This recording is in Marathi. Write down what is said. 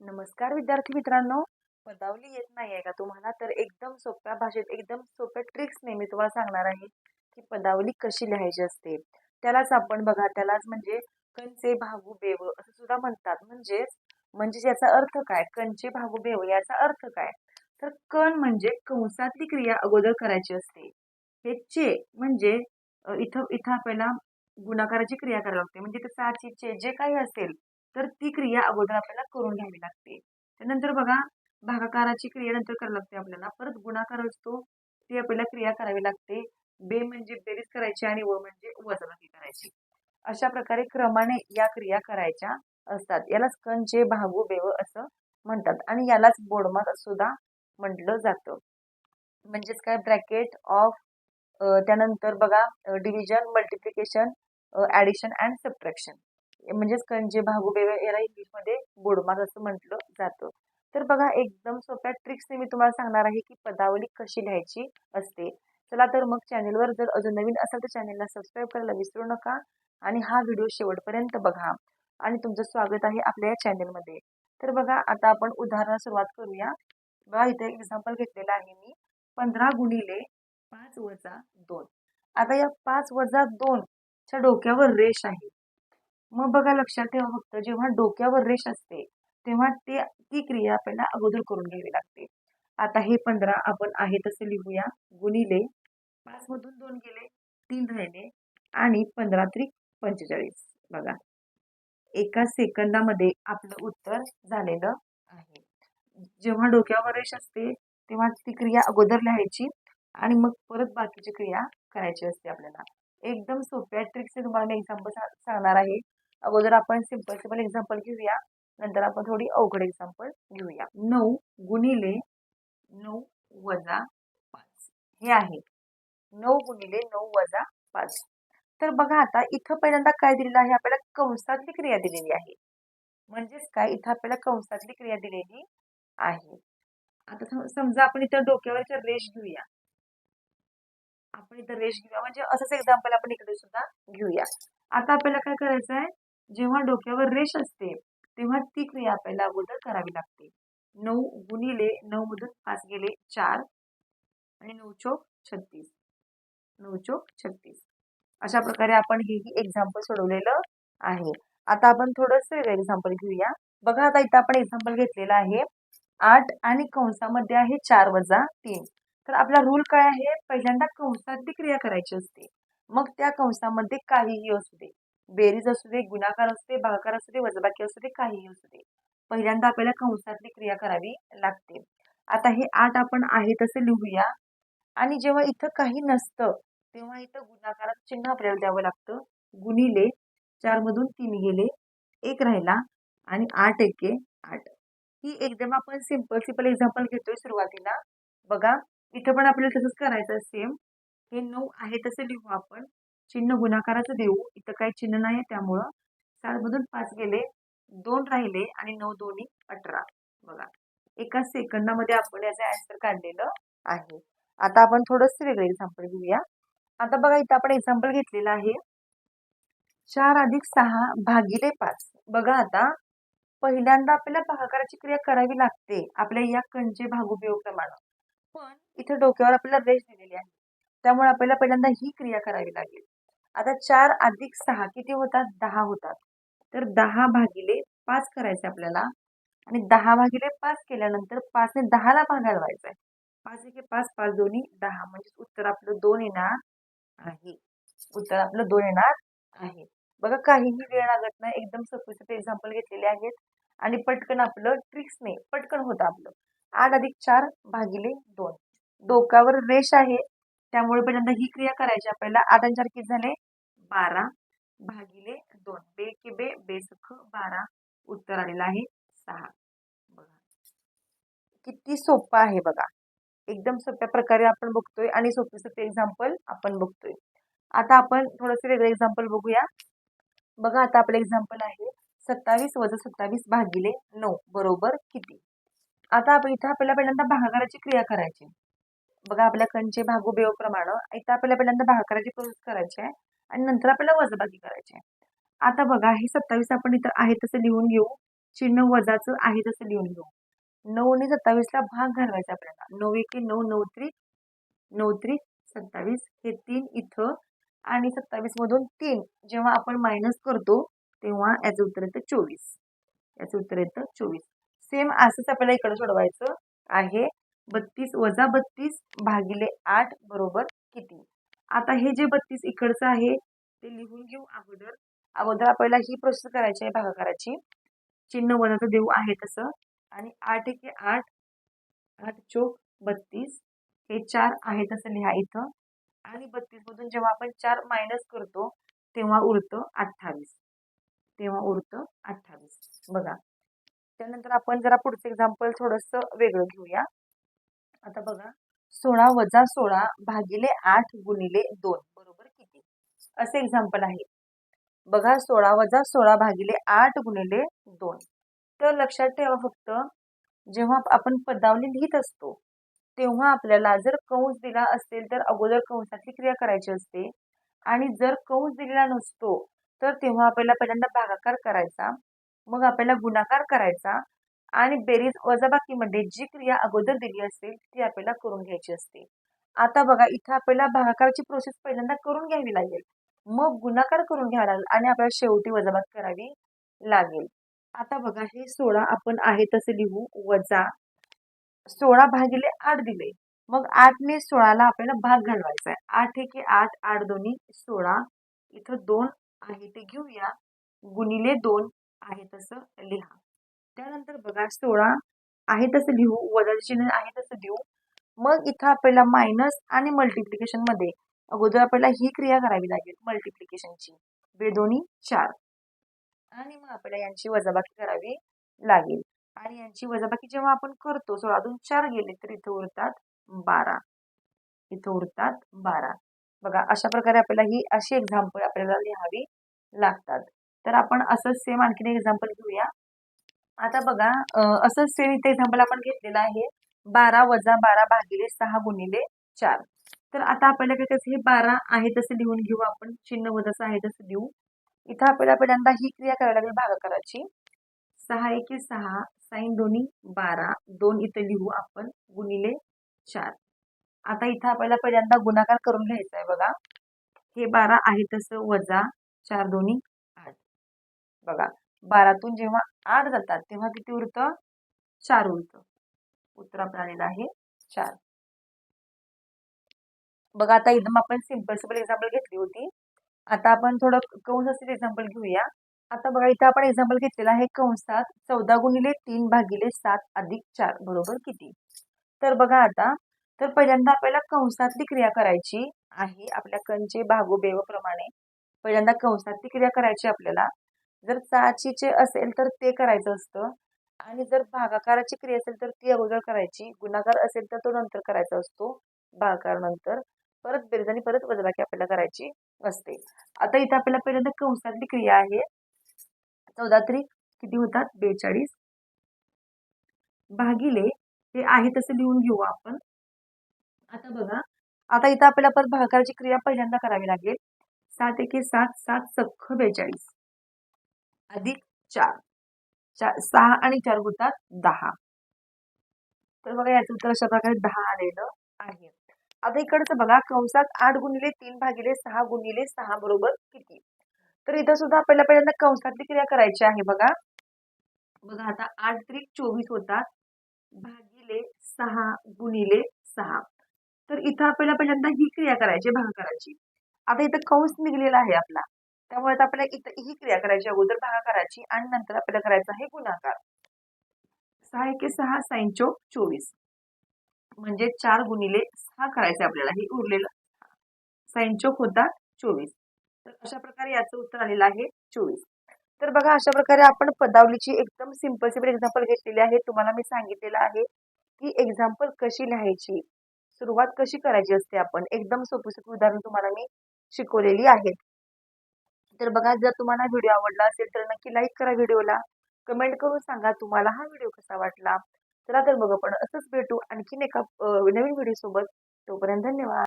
नमस्कार विद्यार्थी मित्रांनो. पदावली येत नाही आहे का? तुम्हाला तर एकदम सोप्या भाषेत एकदम सोप्या ट्रिक्सने मी तुम्हाला सांगणार आहे की पदावली कशी लिहायची असते. त्यालाच आपण बघा त्यालाच म्हणजे कंचे भागू बेव असं सुद्धा म्हणतात. म्हणजेच म्हणजे याचा अर्थ काय? कंचे भागू बेव याचा अर्थ काय? तर कण म्हणजे कंसातली क्रिया अगोदर करायची असते. हे चे म्हणजे इथं इथं आपल्याला गुणाकाराची क्रिया करावी लागते. म्हणजे ते साची चे जे काही असेल तर ती क्रिया अगोदर आपल्याला करून घ्यावी लागते. त्यानंतर बघा भागाकाराची क्रिया नंतर करावी लागते आपल्याला. परत गुणाकार असतो ती आपल्याला क्रिया करावी लागते. बे म्हणजे बेरीज करायची आणि व म्हणजे वजाबाकी करायची. अशा प्रकारे क्रमाने या क्रिया करायच्या असतात. यालाच कंचे भागू बेव असं म्हणतात. आणि यालाच बोडमात सुद्धा म्हटलं जातं. म्हणजेच काय? ब्रॅकेट ऑफ त्यानंतर बघा division multiplication addition and subtraction. म्हणजेच कंजे भागुबेवे याला इंग्लिशमध्ये बोडमास असं म्हटलं जातं. तर बघा एकदम सोप्या ट्रिक्सने मी तुम्हाला सांगणार आहे की पदावली कशी लिहायची असते. चला तर मग चॅनेलवर जर अजून नवीन असाल तर चॅनेलला सबस्क्राईब करायला विसरू नका आणि हा व्हिडिओ शेवटपर्यंत बघा. आणि तुमचं स्वागत आहे आपल्या या चॅनेलमध्ये तर बघा आता आपण उदाहरणाला सुरुवात करूया. बघा इथे एक्झाम्पल घेतलेलं आहे मी. पंधरा गुणिले पाच वजा दोन. आता या पाच वजा दोनच्या डोक्यावर रेष आहे. मग बघा लक्षात ठेवा फक्त जेव्हा डोक्यावर रेष असते तेव्हा ते ती क्रिया आपल्याला अगोदर करून घ्यावी लागते. आता हे पंधरा आपण आहे तसे लिहूया. गुणिले पाच मधून दोन गेले तीन राहिले आणि पंधरा त्रिक पंचेचाळीस. बघा. एका सेकंदामध्ये आपलं उत्तर झालेलं आहे. जेव्हा डोक्यावर रेष असते तेव्हा ती क्रिया अगोदर लिहायची आणि मग परत बाकीची क्रिया करायची असते आपल्याला. एकदम सोप्या ट्रिक्स तुम्हाला मी एक्झाम्पल सांगणार आहे. अगोदर आपण सिंपल सिंपल एक्झाम्पल घेऊया. नंतर आपण थोडी अवघड एक्झाम्पल घेऊया. नऊ गुणिले नऊ वजा पाच. हे आहे. नऊ गुणिले नऊ वजा पाच. तर बघा आता इथं पहिल्यांदा काय दिलेलं आहे? आपल्याला कंसातली क्रिया दिलेली आहे. म्हणजेच काय? इथं आपल्याला कंसातली क्रिया दिलेली आहे. आता समजा आपण इथं डोक्यावरचा रेष घेऊया. आपण इथं रेष घेऊया. म्हणजे असंच एक्झाम्पल आपण इकडे सुद्धा घेऊया. आता आपल्याला काय करायचं आहे जेव्हा डोक्यावर रेष असते तेव्हा ती क्रिया आपल्याला अगोदर करावी लागते. नऊ गुणिले नऊ मधून पाच गेले चार आणि नऊ चोक छत्तीस. नऊ चोक छत्तीस. अशा प्रकारे आपण हेही एक्झाम्पल सोडवलेलं आहे. आता आपण थोडंसं वेगळं एक्झाम्पल घेऊया. बघा आता इथं आपण एक्झाम्पल घेतलेलं आहे. आठ आणि कंसामध्ये आहे चार वजा तीन. तर आपला रूल काय आहे? पहिल्यांदा कंसात ती क्रिया करायची असते. मग त्या कंसामध्ये काहीही असू दे. बेरीज असू दे गुणाकार असू दे भागाकार असू दे वजबाकी असू दे काहीही असू दे पहिल्यांदा आपल्याला कंसातली क्रिया करावी लागते. आता हे आठ आपण आहे तसे लिहूया. आणि जेव्हा इथं काही नसतं तेव्हा इथं गुणाकारात चिन्ह आपल्याला द्यावं लागतं. गुणिले चारमधून तीन गेले एक राहिला आणि आठ एके आठ. ही एकदम आपण सिंपल सिंपल एक्झाम्पल घेतोय सुरुवातीला. बघा इथं पण आपल्याला तसंच करायचं सेम हे नऊ आहे तसं लिहू आपण. चिन्ह गुणाकाराचं देऊ. इथं काही चिन्ह नाही त्यामुळं. सातमधून पाच गेले दोन राहिले आणि नऊ दोन्ही अठरा. बघा. एका सेकंदामध्ये आपण याचं आन्सर काढलेलं आहे. आता आपण थोडंसं वेगळं एक्झाम्पल घेऊया. आता बघा इथं आपण एक्झाम्पल घेतलेलं आहे. चार अधिक सहा भागिले पाच. बघा आता. पहिल्यांदा आपल्याला भागाकाराची क्रिया करावी लागते. आपल्या या कंचे भागोपयोगप्रमाणे पण इथे डोक्यावर आपल्याला रेष दिलेली आहे. त्यामुळे आपल्याला पहिल्यांदा ही क्रिया करावी लागेल. आता चार अधिक सहा किती होतात? दहा होतात. तर दहा भागिले पाच करायचे आपल्याला. आणि दहा भागिले पाच केल्यानंतर पाचने दहाला भागायला व्हायचं आहे पाच एके पाच पाच दोन्ही दहा. म्हणजे उत्तर आपलं दोन येणार आहे. उत्तर आपलं दोन येणार आहे. बघा काहीही वेळ लागत नाही. एकदम सफिशियंट एक्झाम्पल घेतलेले आहेत. आणि पटकन आपलं ट्रिक्सने पटकन होतं आपलं. आठ अधिक चार भागिले दोन. डोक्यावर रेष आहे. त्यामुळे पहिल्यांदा ही क्रिया करायची आपल्याला. आठ आणि चार किती झाले? बारा भागिले दोन. बे कि बे? बेसख बारा. उत्तर आलेलं आहे सहा. बघा. किती सोपा आहे बघा. एकदम सोप्या प्रकारे आपण बघतोय आणि सोपे सोपे एक्झाम्पल आपण बघतोय. आता आपण थोडंसं वेगळं एक्झाम्पल बघूया. बघा आता आपलं एक्झाम्पल आहे सत्तावीस वजा सत्तावीस भागिले नऊ. बरोबर किती? आता आपण इथं आपल्याला पहिल्यांदा भागाकाराची क्रिया करायची. बघा आपल्याकडचे भागोबेव भागू इथं आपल्याला पहिल्यांदा भाकराची प्रोसेस करायची आहे आणि नंतर आपल्याला वजबाकी करायची आहे. आता बघा हे सत्तावीस आपण इथं आहे तसं लिहून घेऊ. चिन्ह वजाचं आहे तसं लिहून घेऊ. नऊ आणि सत्तावीसला भाग घालवायचा आपल्याला. नऊ एके नऊ नऊ त्रिक नऊ त्रिक सत्तावीस. हे तीन इथं आणि सत्तावीस मधून तीन. जेव्हा आपण मायनस करतो तेव्हा याचं उत्तर येतं चोवीस. याचं उत्तर येतं चोवीस. सेम असंच आपल्याला इकडे सोडवायचं आहे. बत्तीस वजा बत्तीस भागिले आठ बरोबर किती? आता हे जे बत्तीस इकडचं आहे ते लिहून घेऊ अगोदर. अगोदर आपल्याला ही प्रोसेस करायची आहे भागाकाराची. चिन्ह वजाचं देऊ आहे तसं. आणि आठ एके आठ. आठ चोक बत्तीस. हे चार आहे तसं लिहा इथं. आणि बत्तीस मधून जेव्हा आपण चार मायनस करतो तेव्हा उरतं अठ्ठावीस. तेव्हा उरतं अठ्ठावीस. बघा. त्यानंतर आपण जरा पुढचं एक्झाम्पल थोडंसं वेगळं घेऊया. आता बघा सोळा वजा सोळा भागिले आठ गुणिले दोन बरोबर किती? असे एक्झाम्पल आहे. बघा सोळा वजा सोळा भागिले आठ गुणिले दोन. तर लक्षात ठेवा फक्त जेव्हा आपण पदावली लिहित असतो तेव्हा आपल्याला जर कंस दिला असेल तर अगोदर कंसाची क्रिया करायची असते. आणि जर कंस दिलेला नसतो तर तेव्हा आपल्याला पहिल्यांदा भागाकार करायचा मग आपल्याला गुणाकार करायचा आणि बेरीज वजाबाकीमध्ये जी क्रिया अगोदर दिली असेल ती आपल्याला करून घ्यायची असते. आता बघा इथं आपल्याला भागाकाराची प्रोसेस पहिल्यांदा करून घ्यावी लागेल. मग गुणाकार करून घ्यावा लागेल आणि आपल्याला शेवटी वजाबाकी करावी लागेल. आता बघा हे सोळा आपण आहे तसं लिहू. वजा सोळा भागिले आठ दिले. मग आठने सोळाला आपल्याला भाग घालवायचा आहे. आठ एके आठ आठ दोन्ही सोळा. इथं दोन आहे ते घेऊया. गुणिले दोन आहे तसं लिहा. त्यानंतर बघा सोळा आहे तसं लिहू वजा चिन्ह आहे तसं देऊ. मग इथं आपल्याला मायनस आणि मल्टिप्लिकेशनमध्ये अगोदर आपल्याला ही क्रिया करावी लागेल मल्टिप्लिकेशनची बेदोनी चार. आणि मग आपल्याला यांची वजाबाकी करावी लागेल. आणि यांची वजाबाकी जेव्हा आपण करतो सोळातून चार गेले तर इथं उरतात बारा. इथं उरतात बारा. बघा अशा प्रकारे आपल्याला ही अशी एक्झाम्पल आपल्याला लिहावी लागतात. तर आपण असंच सेम आणखीन एक्झाम्पल घेऊया. आता बघा असंच सेम इथे एक्झाम्पल आपण घेतलेलं आहे. बारा वजा बारा भागिले सहा गुणिले चार. तर आता आपल्याला काय कसं हे बारा आहे तसं लिहून घेऊ आपण. चिन्ह वजाचं आहे तसं देऊ इथं आपल्याला पहिल्यांदा ही क्रिया करायला लागेल भागाकाराची सहा एके सहा साईन दोन्ही बारा. दोन इथं लिहू आपण. गुणिले चार. आता इथं आपल्याला पहिल्यांदा गुणाकार करून घ्यायचा आहे बघा. हे बारा आहे तसं वजा चार दोन्ही आठ. बघा. बारातून जेव्हा आठ जातात तेव्हा किती उरतं? चार उरतं. उत्तर आपलं आलेलं आहे चार. बघा आता एकदम आपण सिंपल सिंपल एक्झाम्पल घेतली होती. आता आपण थोडं कंस असेल एक्झाम्पल घेऊया. आता बघा इथं आपण एक्झाम्पल घेतलेलं आहे कंसात चौदा गुणिले तीन भागिले सात अधिक चार बरोबर किती? तर बघा आता तर पहिल्यांदा आपल्याला कंसातली क्रिया करायची आहे आपल्या कंचे भागोबेव प्रमाणे. पहिल्यांदा कंसातली क्रिया करायची आपल्याला. जर चाचीचे असेल तर ते करायचं असतं. आणि जर भागाकाराची क्रिया असेल तर ती अगोदर करायची. गुणाकार असेल तर तो नंतर करायचा असतो. भागाकार नंतर. परत बेरीज आणि परत वजाबाकी आपल्याला करायची असते. आता इथं आपल्याला पहिल्यांदा कंसातली क्रिया आहे. चौदा तरी किती होतात? बेचाळीस. भागिले हे आहे तसं लिहून घेऊ आपण. आता बघा. आता इथं आपल्याला परत भागाकाराची क्रिया पहिल्यांदा करावी लागेल. सात एके सात सात सख्ख बेचाळीस. अधिक चार. चार सहा आणि चार होतात दहा. तर बघा याचं उत्तर अशा प्रकारे दहा आलेलं आहे. आता इकडचं बघा कंसात आठ गुणिले तीन भागिले सहा गुणिले सहा बरोबर किती? तर इथं सुद्धा आपल्याला पहिल्यांदा कंसातली क्रिया करायची आहे बघा. बघा आता आठ त्रिक चोवीस होतात. भागिले सहा गुणिले सहा. तर इथं आपल्याला पहिल्यांदा ही क्रिया करायची भाग करायची. आता इथं कंस निघलेला आहे आपला. त्यामुळे आता आपल्याला इथं ही क्रिया करायची अगोदर भागाकाराची आणि नंतर आपल्याला करायचा आहे गुणाकार. सहा एके सहा साईन चौक चोवीस. म्हणजे चार गुणिले सहा करायचे आपल्याला हे उरलेलं साईन चौक होता चोवीस. तर अशा प्रकारे याचं उत्तर आलेलं आहे चोवीस. तर बघा अशा प्रकारे आपण पदावलीची एकदम सिंपल सिंपल एक्झाम्पल घेतलेली आहे. तुम्हाला मी सांगितलेलं आहे की एक्झाम्पल कशी लिहायची सुरुवात कशी करायची असते आपण एकदम सोपी सोपी उदाहरण तुम्हाला मी शिकवलेली आहेत. तर बघा जर तुम्हाला व्हिडिओ आवडला असेल तर नक्की लाईक करा व्हिडिओला. कमेंट करून सांगा तुम्हाला हा व्हिडिओ कसा वाटला. चला तर बघा पण असंच भेटू आणखीन एका नवीन व्हिडिओसोबत. तोपर्यंत धन्यवाद.